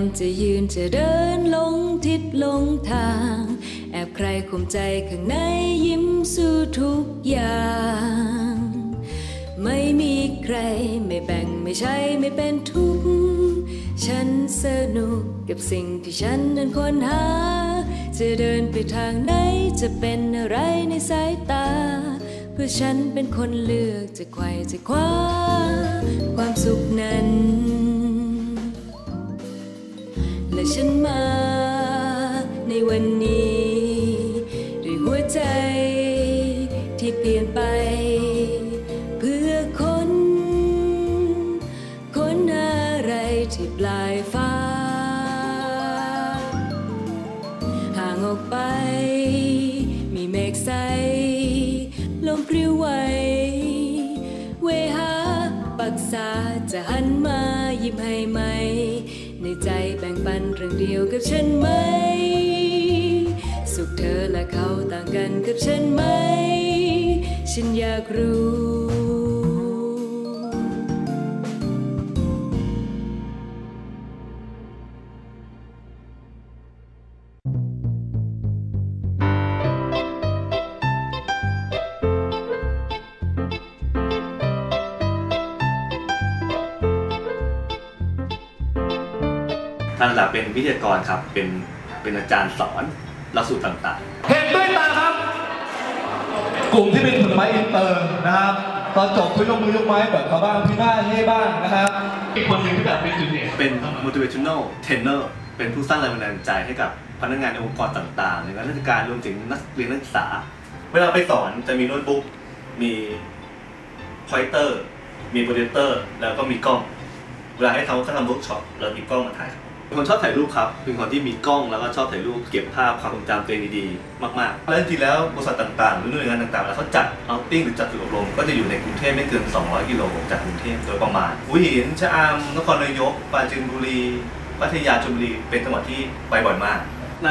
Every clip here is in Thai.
มจะยืนจะเดินลงทิศลงทาง แอบใครข่มใจข้างในยิ้มสู้ทุกอย่าง ไม่มีใครไม่แบ่งไม่ใช่ไม่เป็นทุกข์ฉันสนุกกับสิ่งที่ฉันนั้นค้นหา จะเดินไปทางไหนจะเป็นอะไรในสายตา เพื่อฉันเป็นคนเลือกจะไขว่จะคว้าความสุขนั้น ฉันมาในวันนี้ บ่งปันเรื่องเดียวกับฉันไหม สุขเธอและเขาต่างกันกับฉันไหม ฉันอยากรู้ เป็นวิทยากรครับ เป็นเป็นอาจารย์สอนหลักสูตรต่างเห็นด้วยตาครับ กลุ่มที่เป็นผลไม้อินเตอร์นะครับตอนจบเขายกมือยกไม้แบบเขาบ้างพี่หน้าเย่บ้างนะครับอีกคนหนึ่งที่แบบเป็นจุดเด่นๆเป็น motivational trainer เป็นผู้สร้างแรงบันดาลใจให้กับพนักงานในองค์กรต่างๆในงานราชการรวมถึงนักเรียนนักศึกษา เวลาไปสอนจะมีโน้ตบุ๊กมีพอยเตอร์มีโปรเจคเตอร์แล้วก็มีกล้อง เวลาให้เขาเขาทำเวิร์กช็อปเรามีกล้องมาถ่าย ครับเป็นคนชอบถ่ายรูปครับ เป็นคนที่มีกล้องแล้วก็ชอบถ่ายรูปเก็บภาพความทรงจำตัวเองดีๆ มากๆ แล้วจริงๆแล้วบริษัทต่างๆ หรือหน่วยงานต่างๆ แล้วเขาจัดเอาติ้งหรือจัดฝึกอบรม ก็จะอยู่ในกรุงเทพไม่เกิน 200 กิโลจากกรุงเทพโดยประมาณหัวหินชะอำนครนายกปราจีนบุรีพัทยาชลบุรีเป็นจังหวัดที่ไปบ่อยมาก ใน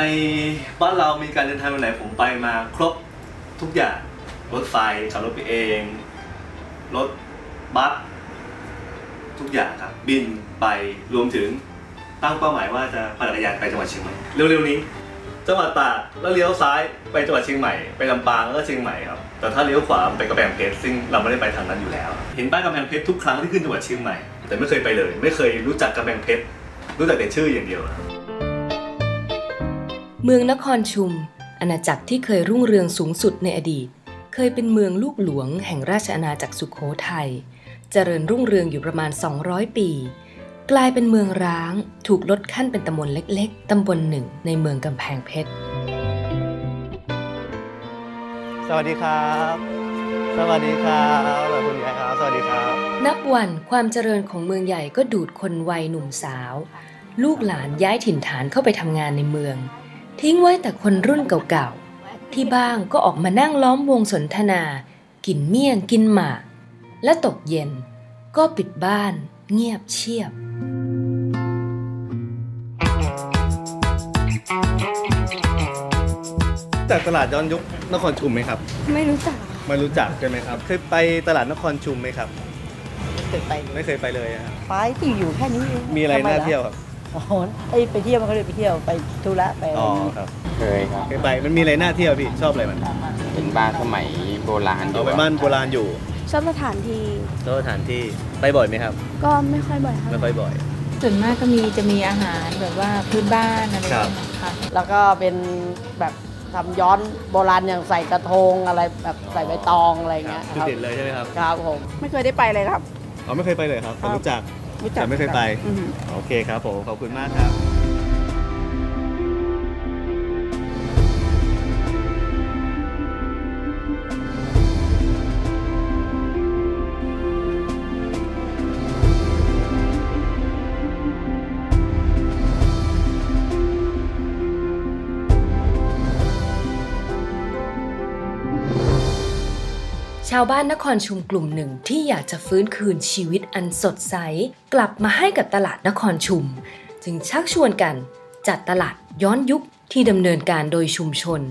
บ้านเรามีการเดินทางไปไหนผมไปมาครบทุกอย่างรถไฟขับรถไปเอง รถบัสทุกอย่างครับ บินไปรวมถึง ตั้งเป้าหมายว่าจะปั่นจักรยานไปจังหวัดเชียงใหม่เร็วๆนี้ จังหวัดตากแล้วเลี้ยวซ้ายไปจังหวัดเชียงใหม่ไปลำปางแล้วก็เชียงใหม่ครับแต่ถ้าเลี้ยวขวาไปกระแพงเพชรซึ่งเราไม่ได้ไปทางนั้นอยู่แล้ว เห็นป้ายกระแพงเพชรทุกครั้งที่ขึ้นจังหวัดเชียงใหม่แต่ไม่เคยไปเลย ไม่เคยรู้จักกระแพงเพชรรู้จักแต่ชื่ออย่างเดียวเมืองนครชุม อาณาจักรที่เคยรุ่งเรืองสูงสุดในอดีต เคยเป็นเมืองลูกหลวงแห่งราชอาณาจักรสุขโขทัยเจริญรุ่งเรืองอยู่ประมาณ 200 ปี กลายเป็นเมืองร้าง ถูกลดขั้นเป็นตำบลเล็ก ๆ ตำบลหนึ่งในเมืองกำแพงเพชร สวัสดีครับ สวัสดีครับขอบคุณครับ สวัสดีครับ นับวันความเจริญของเมืองใหญ่ก็ดูดคนวัยหนุ่มสาว ลูกหลานย้ายถิ่นฐานเข้าไปทำงานในเมือง ทิ้งไว้แต่คนรุ่นเก่าๆ ที่บ้างก็ออกมานั่งล้อมวงสนทนา กินเมี่ยงกินหมาก และตกเย็นก็ปิดบ้านเงียบเชียบ จากตลาดย้อนยุคนครชุมไหมครับ ไม่รู้จักไม่รู้จักใช่ไหมครับ เคยไปตลาดนครชุมไหมครับ เคยไปไม่เคยไปเลยอะครับไปที่อยู่แค่นี้เองมีอะไรทำน่าล่เที่ยวครับอ๋อไอยไปเที่ยวมันก็เลยไปเที่ยวไปธุระไปอ๋อครับเคยครับเคยไปมันมีอะไรน่าเที่ยวพี่ชอบอะไรมันเป็นบ้านสมัยโบราณอเอายู่ไปบ้านโบราณอยู่ชอบสถานที่แล้วสถานที่ไปบ่อยไหมครับก็ไม่ค่อยบ่อยเท่าไหไม่ร่ค่อยบ่อย ส่วนมากก็มีจะมีอาหารแบบว่าพื้นบ้านอะไรครับอย่างเงี้ยค่ะ แล้วก็เป็นแบบ ทำย้อนโบราณอย่างใส่กระทงอะไรแบบใส่ใบตองอะไรเงี้ยจุดครับเด่นเลยใช่ไหมครับครับผมไม่เคยได้ไปเลยครับ อ๋อไม่เคยไปเลยครับแต่รู้จักรู้จักแต่ไม่เคยไป อือฮึ โอเคครับผม ขอบคุณมากครับ ชาวบ้านนครชุมกลุ่มหนึ่งที่อยากจะฟื้นคืนชีวิตอันสดใส กลับมาให้กับตลาดนครชุม จึงชักชวนกัน จัดตลาดย้อนยุคที่ดำเนินการโดยชุมชน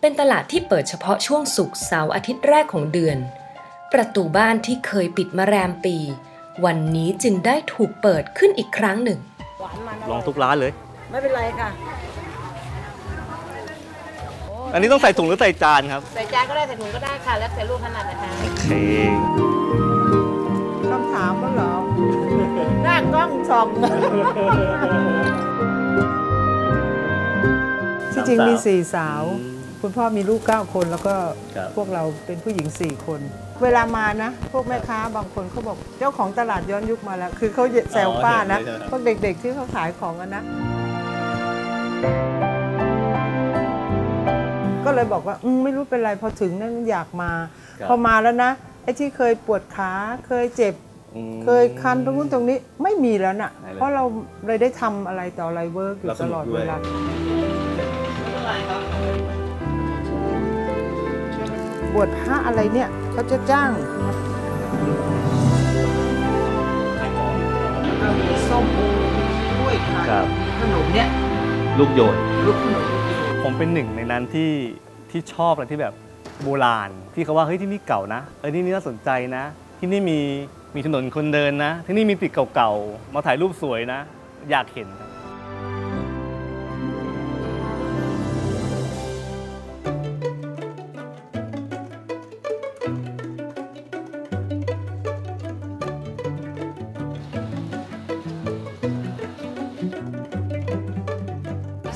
เป็นตลาดที่เปิดเฉพาะช่วงศุกร์เสาร์อาทิตย์แรกของเดือน ประตูบ้านที่เคยปิดมาแรมปี วันนี้จึงได้ถูกเปิดขึ้นอีกครั้งหนึ่ง หวานมันลองทุกร้านเลย ไม่เป็นไรค่ะ อันนี้ต้องใส่ถุงหรือใส่จานครับ ใส่จานก็ได้ใส่ถุงก็ได้ค่ะ แล้วแต่ลูกขนาดนะคะโอเคคำถามก็เหรอหน้ากล้องส่องที่จริงมีสามสาวสี่สาวอืมคุณพ่อมีลูก9คนแล้วก็ครับพวกเราเป็นผู้หญิง4คน เวลามานะ พวกแม่ค้าบางคนเขาบอกเจ้าของตลาดย้อนยุคมาแล้ว คือเขาแซวป้านะอ๋อเห็นเลยใช่ไหมพวกเด็กๆที่เขาขายของกันนะ ก็เลยบอกว่าอืมไม่รู้เป็นไรพอถึงนั้นอยากมาครับพอมาแล้วนะไอ้ที่เคยปวดขาเคยเจ็บอืมเคยคันตรงนู้นตรงนี้ไม่มีแล้วน่ะไม่เลยเพราะเราเลยได้ทำอะไรต่ออะไรเวิร์กอยู่เราตสนุกลอดด้เววยลาบวชพระอะไรเนี่ยเขาจะจ้างมีส้มโอกล้วยไข่ครับขนมเนี่ยลูกโยนลูกขนม ผมเป็นหนึ่งในนั้นที่ที่ชอบอะไรที่แบบโบราณ ที่เขาว่าเฮ้ยที่นี่เก่านะเออที่นี่น่าสนใจนะ ที่นี่มีมีถนนคนเดินนะ ที่นี่มีตึกเก่าๆมาถ่ายรูปสวยนะ อยากเห็นครับ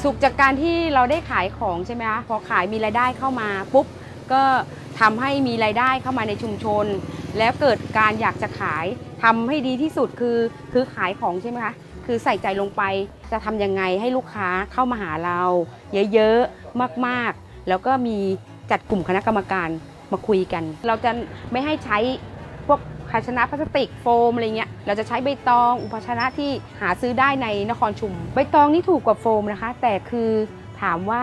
สุขจากการที่เราได้ขายของใช่ไหมคะพอขายมีรายได้เข้ามาปุ๊บก็ทำให้มีรายได้เข้ามาในชุมชน แล้วเกิดการอยากจะขายทำให้ดีที่สุดคือคือขายของใช่ไหมคะคือใส่ใจลงไปจะทำยังไงให้ลูกค้าเข้ามาหาเรา เยอะๆมากๆ แล้วก็มีจัดกลุ่มคณะกรรมการมาคุยกัน เราจะไม่ให้ใช้พวก ภาชนะพลาสติกโฟมอะไรเงี้ยเราจะใช้ใบตอง อุปชนะที่หาซื้อได้ในนครชุม ใบตองนี่ถูกกว่าโฟมนะคะ แต่คือถามว่า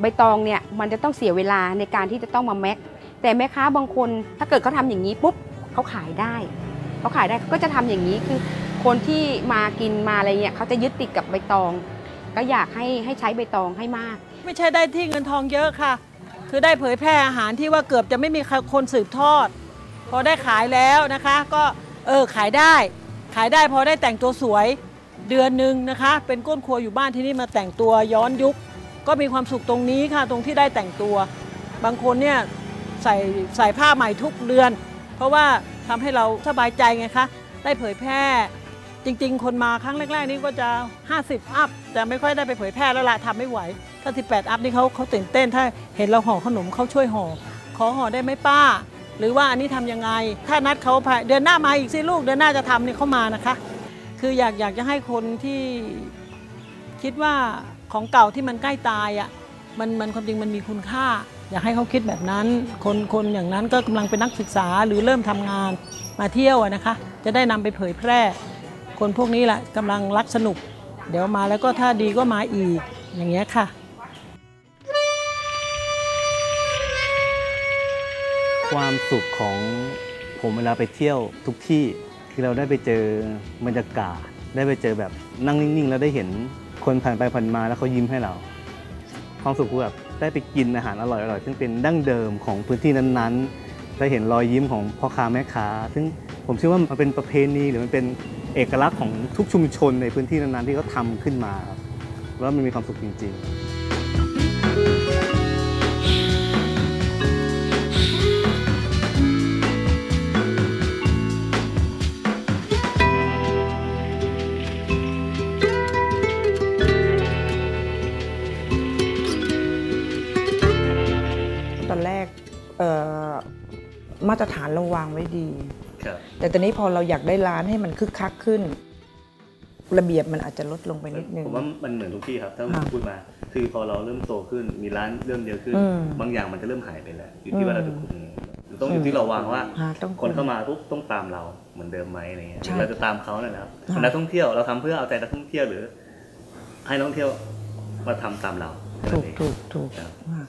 ใบตองเนี่ยมันจะต้องเสียเวลาในการที่จะต้องมาแม็ก แต่แม่ค้าบางคนถ้าเกิดเขาทำอย่างนี้ปุ๊บเขาขายได้เขาขายได้เขาก็จะทำอย่างนี้คือคนที่มากินมาอะไรเงี้ยเขาจะยึดติดกับใบตอง ก็อยากให้ให้ใช้ใบตองให้มาก ไม่ใช่ได้ที่เงินทองเยอะค่ะ คือได้เผยแพร่อาหารที่ว่าเกือบจะไม่มีคนสืบทอด พอได้ขายแล้วนะคะ ก็เออขายได้ ขายได้พอได้แต่งตัวสวยเดือนหนึ่งนะคะ เป็นก้นครัวอยู่บ้านที่นี่มาแต่งตัวย้อนยุค ก็มีความสุขตรงนี้ค่ะ ตรงที่ได้แต่งตัว บางคนเนี่ยใส่ใส่ผ้าใหม่ทุกเดือน เพราะว่าทำให้เราสบายใจไงคะได้เผยแพร่จริง ๆ คนมาครั้งแรก ๆ นี่ก็จะ 50 อัพแต่ไม่ค่อยได้ไปเผยแพร่แล้วละทำไม่ไหว ถ้า 18 อัพนี่เขาเขาตื่นเต้น ถ้าเห็นเราห่อขนมเขาช่วยห่อขอห่อได้ไหมป้า หรือว่าอันนี้ทำยังไง ถ้านัดเขาเดือนหน้ามาอีกสิลูกเดือนหน้าจะทำนี่เขามานะคะ คืออยากอยากจะให้คนที่คิดว่าของเก่าที่มันใกล้ตายอะมันมันความจริงมันมีคุณค่า อยากให้เขาคิดแบบนั้น คนคนอย่างนั้นก็กำลังเป็นนักศึกษาหรือเริ่มทำงานมาเที่ยวนะคะ จะได้นำไปเผยแพร่ คนพวกนี้แหละกำลังรักสนุก เดี๋ยวมาแล้วก็ถ้าดีก็มาอีกอย่างเงี้ยค่ะ ความสุขของผมเวลาไปเที่ยวทุกที่คือเราได้ไปเจอบรรยากาศ ได้ไปเจอแบบนั่งนิ่งๆ แล้วได้เห็นคนผ่านไปผ่านมาแล้วเขายิ้มให้เรา ความสุขคือแบบได้ไปกินอาหารอร่อยๆซึ่งเป็นดั้งเดิมของพื้นที่นั้นๆ ได้เห็นรอยยิ้มของพ่อค้าแม่ค้า ซึ่งผมเชื่อว่ามันเป็นประเพณีหรือมันเป็นเอกลักษณ์ของทุกชุมชนในพื้นที่นั้นๆที่เขาทำขึ้นมาครับแล้วมันมีความสุขจริง ๆ อนแรกเอ่อมาตรฐานเราวางไว้ดีครับแต่ตอนนี้พอเราอยากได้ร้านให้มันคึกคักขึ้น ระเบียบมันอาจจะลดลงไปนิดนึง ผมว่ามันเหมือนทุกที่ครับ ถ้าค่ะพูดมา คือพอเราเริ่มโตขึ้น มีร้านเริ่มเยอะขึ้นอืมบางอย่างมันจะเริ่มหายไปแล้ว อยู่ที่ว่าอืมเราจะคุมหรือต้องอยู่ที่เราวางว่าหาต้องคนเข้ามาปุ๊บต้องตามเราเหมือนเดิมไหมอะไรเงี้ยใช่เราจะตามเขาเนี่ยนะครับค่ะนักท่องเที่ยวเราทำเพื่อเอาใจนักท่องเที่ยวหรือ ให้นักท่องเที่ยวมาทำตามเราแค่ถูนั้นกเองถูกถูกครับค่ะ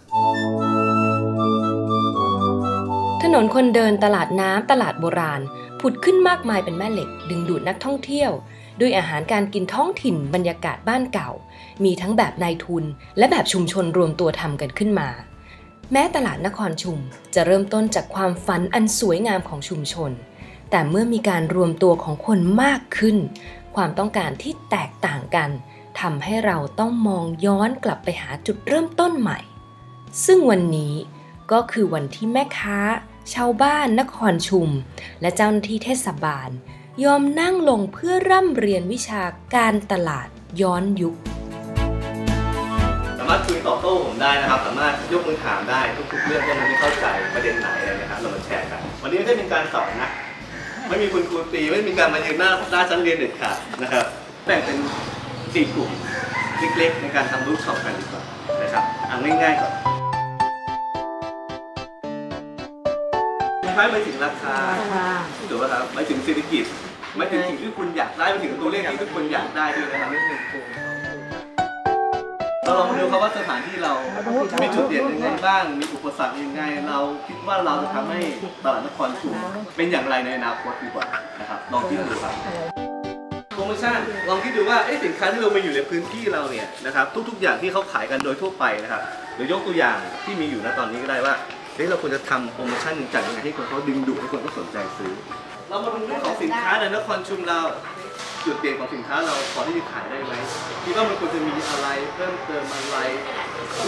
ถนนคนเดินตลาดน้ำตลาดโบราณ ผุดขึ้นมากมายเป็นแม่เหล็ก ดึงดูดนักท่องเที่ยว ด้วยอาหารการกินท้องถิ่นบรรยากาศบ้านเก่า มีทั้งแบบนายทุน และแบบชุมชนรวมตัวทำกันขึ้นมา แม้ตลาดนครชุมจะเริ่มต้นจากความฝันอันสวยงามของชุมชน แต่เมื่อมีการรวมตัวของคนมากขึ้น ความต้องการที่แตกต่างกันทำให้เราต้องมองย้อนกลับไปหาจุดเริ่มต้นใหม่ ซึ่งวันนี้ ก็คือวันที่แม่ค้า ชาวบ้านนครชุม และเจ้าหน้าที่เทศบาล ยอมนั่งลงเพื่อร่ำเรียนวิชาการตลาดย้อนยุค สามารถคุยตอบโต้ผมได้นะครับ สามารถยกมือถามได้ทุกๆเรื่องที่มันไม่เข้าใจประเด็นไหนอะไรนะครับเรามาแชร์กัน วันนี้ไม่ได้เป็นการสอนนะ ไม่มีคุณครูตีไม่มีการมายืนหน้าหน้าชั้นเรียนเด็ดขาดนะครับ แบ่งเป็นสี่กลุ่มเล็กๆในการทำรูปช็อปกันดีกว่านะครับเอาง่ายๆก่อน ไม่หมายถึงราคาถูกไหมครับหมายถึงเศรษฐกิจหมายถึงสิ่งที่คุณอยากได้หมายถึงตัวเลขที่ทุกคนอยากได้ด้วยนะครับเราลองมาดูครับว่าสถานที่เรา มีจุดเด่นยังไงบ้าง มีอุปสรรคยังไง เราคิดว่าเราจะทำให้ตลาดนครชุมเป็นอย่างไรในอนาคตดีกว่านะครับ ลองคิดดูครับโปรโมชั่น ลองคิดดูว่าเอ๊ะสินค้าที่เรามาอยู่ในพื้นที่เราเนี่ยนะครับ ทุกๆอย่างที่เขาขายกันโดยทั่วไปนะครับ หรือยกตัวอย่างที่มีอยู่ณตอนนี้ก็ได้ว่า เฮ้ยเราควรจะทำโปรโมชั่นจัดยังไงให้คนเขาดึงดูดให้คนเขาสนใจซื้อ เรามาดูเรื่องของสินค้าในนครชุมเราจุดเด่นของสินค้าเราพอที่จะขายได้ไหมคิดว่ามันควรจะมีอะไรเพิ่มเติมอะไร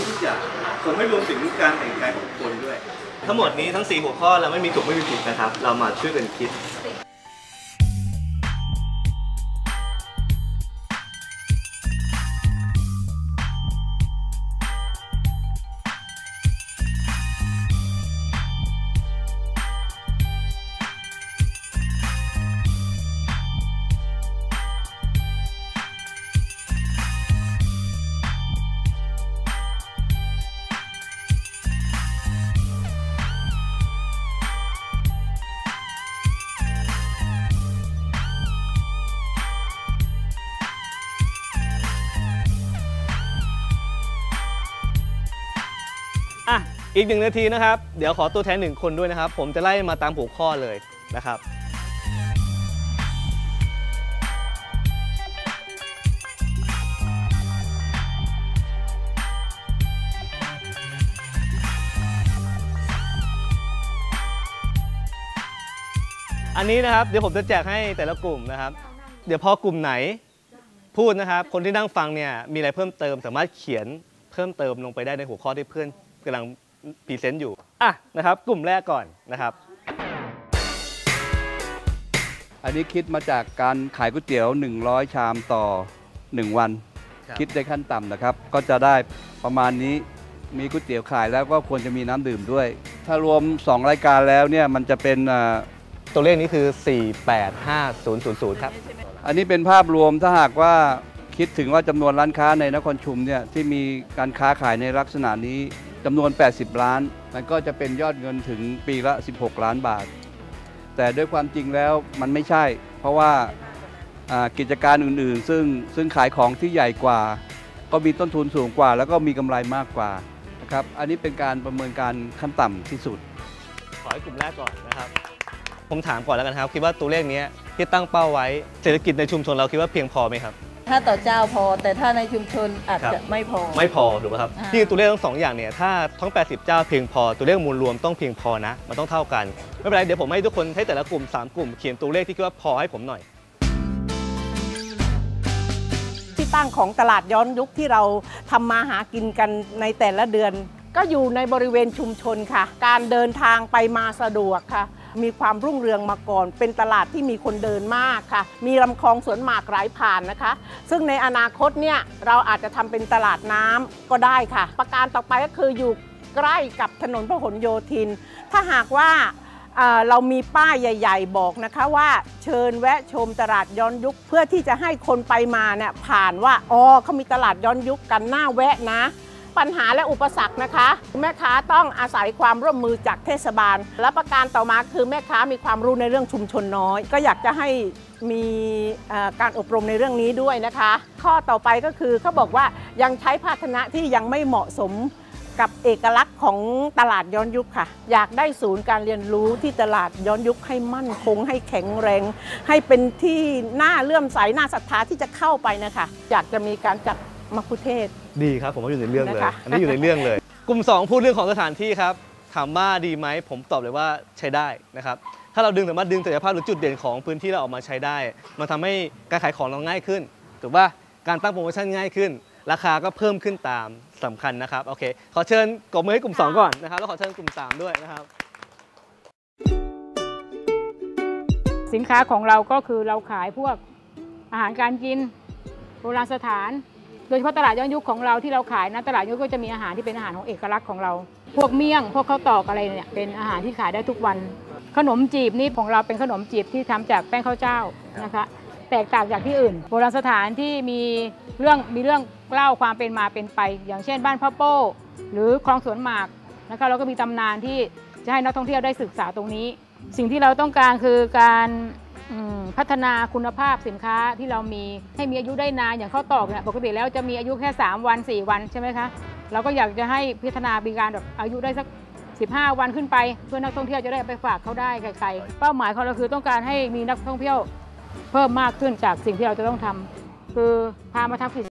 ทุกอย่างผมไม่รวมถึงการแต่งกายของคนด้วย ทั้งหมดนี้ทั้ง 4 หัวข้อเราไม่มีถูกไม่มีผิดนะครับ เรามาช่วยกันคิด อีกหนึ่งนาทีนะครับ เดี๋ยวขอตัวแทนหนึ่งคนด้วยนะครับ ผมจะไล่มาตามหัวข้อเลยนะครับอันนี้นะครับเดี๋ยวผมจะแจกให้แต่ละกลุ่มนะครับ เดี๋ยวพอกลุ่มไหนพูดนะครับ คนที่นั่งฟังเนี่ยมีอะไรเพิ่มเติม สามารถเขียนเพิ่มเติมลงไปได้ในหัวข้อที่เพื่อนกำลัง พรีเซนต์อยู่อะนะครับ กลุ่มแรกก่อนนะครับ อันนี้คิดมาจากการขายก๋วยเตี๋ยว 100 ชามต่อ 1 วันครับคิดได้ขั้นต่ำนะครับ ก็จะได้ประมาณนี้มีก๋วยเตี๋ยวขายแล้วก็ควรจะมีน้ำดื่มด้วย ถ้ารวม 2 รายการแล้วเนี่ยมันจะเป็นอ่าตัวเลขนี้คือ 485000 ครับ อันนี้เป็นภาพรวมถ้าหากว่าคิดถึงว่าจำนวนร้านค้าในนครชุมเนี่ยที่มีการค้าขายในลักษณะนี้ จำนวน 80 ล้าน มันก็จะเป็นยอดเงินถึงปีละ 16 ล้านบาท แต่ด้วยความจริงแล้วมันไม่ใช่ เพราะว่ากิจการอื่นๆ ซึ่งซึ่งขายของที่ใหญ่กว่า ก็มีต้นทุนสูงกว่า แล้วก็มีกำไรมากกว่านะครับ อันนี้เป็นการประเมินการขั้นต่ำที่สุด ขอให้กลุ่มแรกก่อนนะครับผมถามก่อนแล้วกันครับ คิดว่าตัวเลขนี้ที่ตั้งเป้าไว้เศรษฐกิจในชุมชนเราคิดว่าเพียงพอไหมครับ ถ้าต่อเจ้าพอ แต่ถ้าในชุมชนอาจครับจะไม่พอ ไม่พอถูกไหมครับอ่าที่ตัวเลขทั้งสองอย่างเนี่ยถ้าทั้ง 80 เจ้าเพียงพอตัวเลขมูลรวมต้องเพียงพอนะ มันต้องเท่ากัน ไม่เป็นไรเดี๋ยวผมให้ทุกคนให้แต่ละกลุ่ม 3 กลุ่มเขียนตัวเลขที่คิดว่าพอให้ผมหน่อย ที่ตั้งของตลาดย้อนยุคที่เราทำมาหากินกันในแต่ละเดือน ก็อยู่ในบริเวณชุมชนค่ะ การเดินทางไปมาสะดวกค่ะ มีความรุ่งเรืองมาก่อน เป็นตลาดที่มีคนเดินมากค่ะ มีลำคลองสวนหมากไหลผ่านนะคะ ซึ่งในอนาคตเนี่ยเราอาจจะทำเป็นตลาดน้ำก็ได้ค่ะ ประการต่อไปก็คืออยู่ใกล้กับถนนพหลโยธิน ถ้าหากว่าเอ่อเรามีป้ายใหญ่ ๆ บอกนะคะว่าเชิญแวะชมตลาดย้อนยุค เพื่อที่จะให้คนไปมาเนี่ยผ่านว่าอ๋อเขามีตลาดย้อนยุคกันหน้าแวะนะ ปัญหาและอุปสรรคนะคะ แม่ค้าต้องอาศัยความร่วมมือจากเทศบาล และประการต่อมาคือแม่ค้ามีความรู้ในเรื่องชุมชนน้อย ก็อยากจะให้มีการอบรมในเรื่องนี้ด้วยนะคะ ข้อต่อไปก็คือเขาบอกว่ายังใช้ภาชนะที่ยังไม่เหมาะสมกับเอกลักษณ์ของตลาดย้อนยุคค่ะ อยากได้ศูนย์การเรียนรู้ที่ตลาดย้อนยุคให้มั่นคง ให้แข็งแรง ให้เป็นที่น่าเลื่อมใสน่าศรัทธาที่จะเข้าไปนะคะ อยากจะมีการจัดมัคคุเทศ ดีครับผมว่าอยู่ในเรื่องเลย นะคะ อันนี้อยู่ในเรื่องเลย กลุ่ม 2 พูดเรื่องของสถานที่ครับ ถามว่าดีไหมผมตอบเลยว่าใช้ได้นะครับ ถ้าเราดึงสามารถดึงศักยภาพหรือจุดเด่นของพื้นที่เราออกมาใช้ได้ มันทำให้การขายของเราง่ายขึ้นถูกป่ะการตั้งโปรโมชั่นง่ายขึ้น ราคาก็เพิ่มขึ้นตามสำคัญนะครับโอเคขอเชิญกบมือให้กลุ่ม 2 ก่อนนะครับแล้วขอเชิญกลุ่ม 3 ด้วยนะครับ สินค้าของเราก็คือเราขายพวกอาหารการกิน โบราณสถาน โดยเฉพาะตลาดย้อนยุคของเราที่เราขายนะตลาดย้อนยุคก็จะมีอาหารที่เป็นอาหารของเอกลักษณ์ของเรา พวกเมี่ยง พวกข้าวตอกอะไรเนี่ยเป็นอาหารที่ขายได้ทุกวัน ขนมจีบนี่ของเราเป็นขนมจีบที่ทำจากแป้งข้าวเจ้านะคะ แตกต่างจากที่อื่น โบราณสถานที่มีเรื่องมีเรื่องเล่าความเป็นมาเป็นไป อย่างเช่น บ้านพ่อโป้ หรือคลองสวนหมากนะคะเราก็มีตำนานที่จะให้นักท่องเที่ยวได้ศึกษาตรงนี้ สิ่งที่เราต้องการคือการ พัฒนาคุณภาพสินค้าที่เรามีให้มีอายุได้นานอย่างข้าวตอกเนี่ยปกติแล้วจะมีอายุแค่ 3 วัน 4 วันใช่ไหมคะเราก็อยากจะให้พัฒนามีการแบบอายุได้สัก 15 วันขึ้นไป เพื่อนักท่องเที่ยวจะได้เอาไปฝากเขาได้ไกลๆเป้าหมายของเราคือต้องการให้มีนักท่องเที่ยวเพิ่มมากขึ้นจากสิ่งที่เราจะต้องทำคือพามาทำกิจ